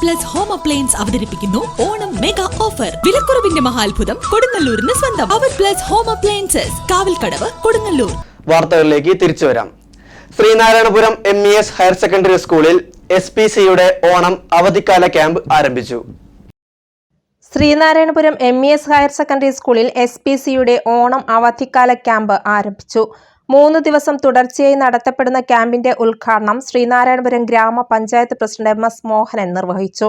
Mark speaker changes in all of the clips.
Speaker 1: Plus home appliance അവതരിപ്പിക്കുന്നു. Onam mega offer വിലക്കുറവിന്റെ മഹാത്ഭുതം കൊടുങ്ങല്ലൂരിന് സ്വന്തം. അവർ plus home appliances Kavalkadavu Kodungallur.
Speaker 2: വാർത്തകളിലേക്ക് തിരിച്ചു വരാം. Sreenarayanapuram M E S higher secondary സ്കൂളിൽ എസ് പി സിയുടെ ഓണം അവധിക്കാല ക്യാമ്പ് ആരംഭിച്ചു.
Speaker 3: Sreenarayanapuram M E S higher secondary സ്കൂളിൽ എസ് പി സിയുടെ ഓണം അവധിക്കാല ക്യാമ്പ് ആരംഭിച്ചു. മൂന്ന് ദിവസം തുടർച്ചയായി നടത്തപ്പെടുന്ന ക്യാമ്പിന്റെ ഉദ്ഘാടനം ശ്രീനാരായണപുരം ഗ്രാമപഞ്ചായത്ത് പ്രസിഡന്റ് എം എസ് മോഹനൻ നിർവഹിച്ചു.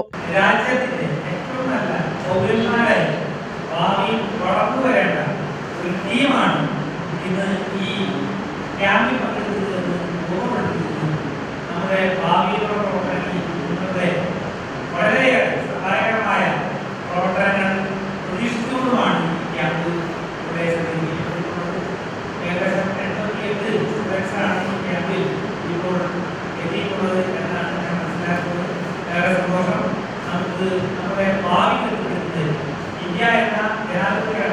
Speaker 4: ഭാവിയിൽ ജനാധിപത്യ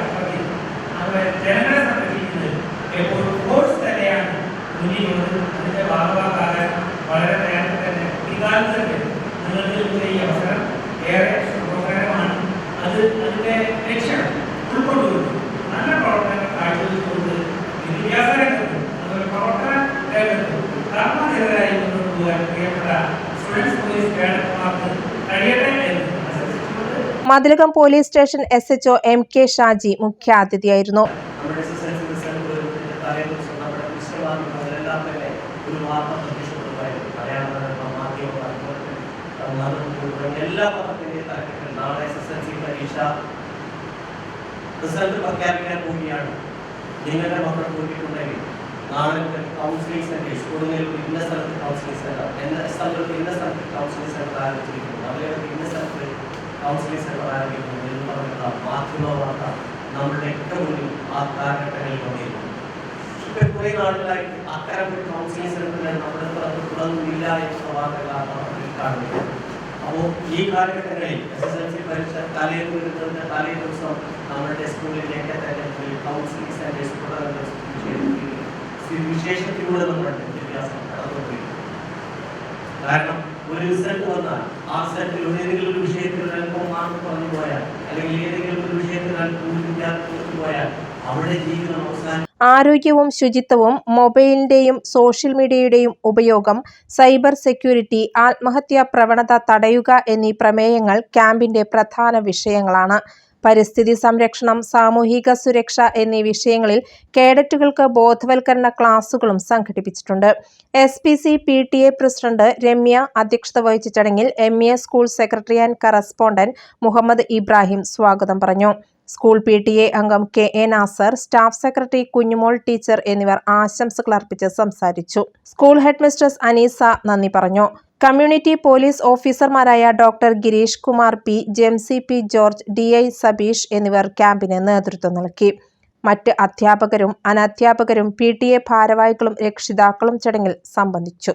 Speaker 4: ജനങ്ങളെ സംരക്ഷിക്കുന്നത് എപ്പോഴും ഫോഴ്സ് തന്നെയാണ് മുന്നിലുള്ളത് അതിന്റെ ഭാഗമാകാൻ വളരെ നേരത്തെ തന്നെ തന്നെ നിങ്ങൾക്ക് ഈ അവസരം അത് അതിന്റെ ലക്ഷ്യം ഉൾക്കൊണ്ടുകൊണ്ട് നല്ല പ്രവർത്തനങ്ങൾ കാഴ്ചവെച്ചുകൊണ്ട് വിദ്യാഭ്യാസ Mathilakam
Speaker 3: police station S H O M K Shaji മുഖ്യാതിഥിയായിരുന്നു.
Speaker 5: എല്ലാ നാളെ പരീക്ഷ നിങ്ങളുടെ മക്കൾ കൗൺസിലിംഗ് സെന്റേഴ്സ് കൊടുങ്ങല്ലൂർ ഇന്ന സ്ഥലത്ത് കൗൺസിലിംഗ് സെന്റർ എന്ന സ്ഥലത്ത് ഇന്ന സ്ഥലത്ത് കൗൺസിലിംഗ് സെന്റർ ആരംഭിച്ചിരിക്കുന്നു കൗൺസിലിംഗ് സെന്റർ ആരംഭിക്കുന്നു എന്ന് പറഞ്ഞുള്ള മാധ്യമ വാർത്ത നമ്മളുടെ ഒക്കെ മുന്നിൽ ആ കാലഘട്ടങ്ങളിൽ വന്നിരുന്നു ഇപ്പൊ കുറെ നാളുകളായിട്ട് അത്തരം ഒരു കൗൺസിലിംഗ് സെന്ററുകൾ നമ്മുടെ സ്ഥലത്ത് തുടങ്ങുന്നില്ല എന്ന വാർത്തകളാണ് നമ്മൾ കാണുന്നത് അപ്പോൾ ഈ കാലഘട്ടങ്ങളിൽ എസ് എസ് എൽ സി പരീക്ഷ തലേ വരുന്നതിന്റെ തലേ ദിവസം നമ്മുടെ സ്കൂളിലേക്ക് തന്നെ ഒരു കൗൺസിലിംഗ് സെന്റേഴ്സ് തുടങ്ങുന്ന സ്ഥിതി വിശേഷത്തിലൂടെ നമ്മുടെ വിദ്യാഭ്യാസം കടന്നുപോയിരിക്കുന്നു കാരണം ഒരു റിസൾട്ട് വന്നാൽ ആ റിസൾട്ടിൽ ഏതെങ്കിലും ഒരു വിഷയത്തിൽ അല്പം മാർക്ക് കുറഞ്ഞു പോയാൽ അല്ലെങ്കിൽ ഏതെങ്കിലും ഒരു വിഷയത്തിൽ പോയാൽ അവരുടെ ജീവിതം അവസാനം
Speaker 3: ആരോഗ്യവും ശുചിത്വവും മൊബൈലിന്റെയും സോഷ്യൽ മീഡിയയുടെയും ഉപയോഗം സൈബർ സെക്യൂരിറ്റി ആത്മഹത്യാ പ്രവണത തടയുക എന്നീ പ്രമേയങ്ങൾ ക്യാമ്പിന്റെ പ്രധാന വിഷയങ്ങളാണ്. പരിസ്ഥിതി സംരക്ഷണം സാമൂഹിക സുരക്ഷ എന്നീ വിഷയങ്ങളിൽ കേഡറ്റുകൾക്ക് ബോധവൽക്കരണ ക്ലാസുകളും സംഘടിപ്പിച്ചിട്ടുണ്ട്. S P C P T A president Ramya അധ്യക്ഷത വഹിച്ച ചടങ്ങിൽ M A school secretary and correspondent Muhammad Ibrahim സ്വാഗതം പറഞ്ഞു. സ്കൂൾ പി ടി എ അംഗം K A Nasar staff secretary Kunjumol teacher എന്നിവർ ആശംസകൾ അർപ്പിച്ച് സംസാരിച്ചു. സ്കൂൾ ഹെഡ്മിസ്ട്രസ് അനീസ നന്ദി പറഞ്ഞു. കമ്മ്യൂണിറ്റി പോലീസ് ഓഫീസർമാരായ doctor Girish Kumar P Jemsy P George D I Sabeesh എന്നിവർ ക്യാമ്പിന് നേതൃത്വം നൽകി. മറ്റ് അധ്യാപകരും അനധ്യാപകരും പി ടി എ ഭാരവാഹികളും രക്ഷിതാക്കളും ചടങ്ങിൽ സംബന്ധിച്ചു.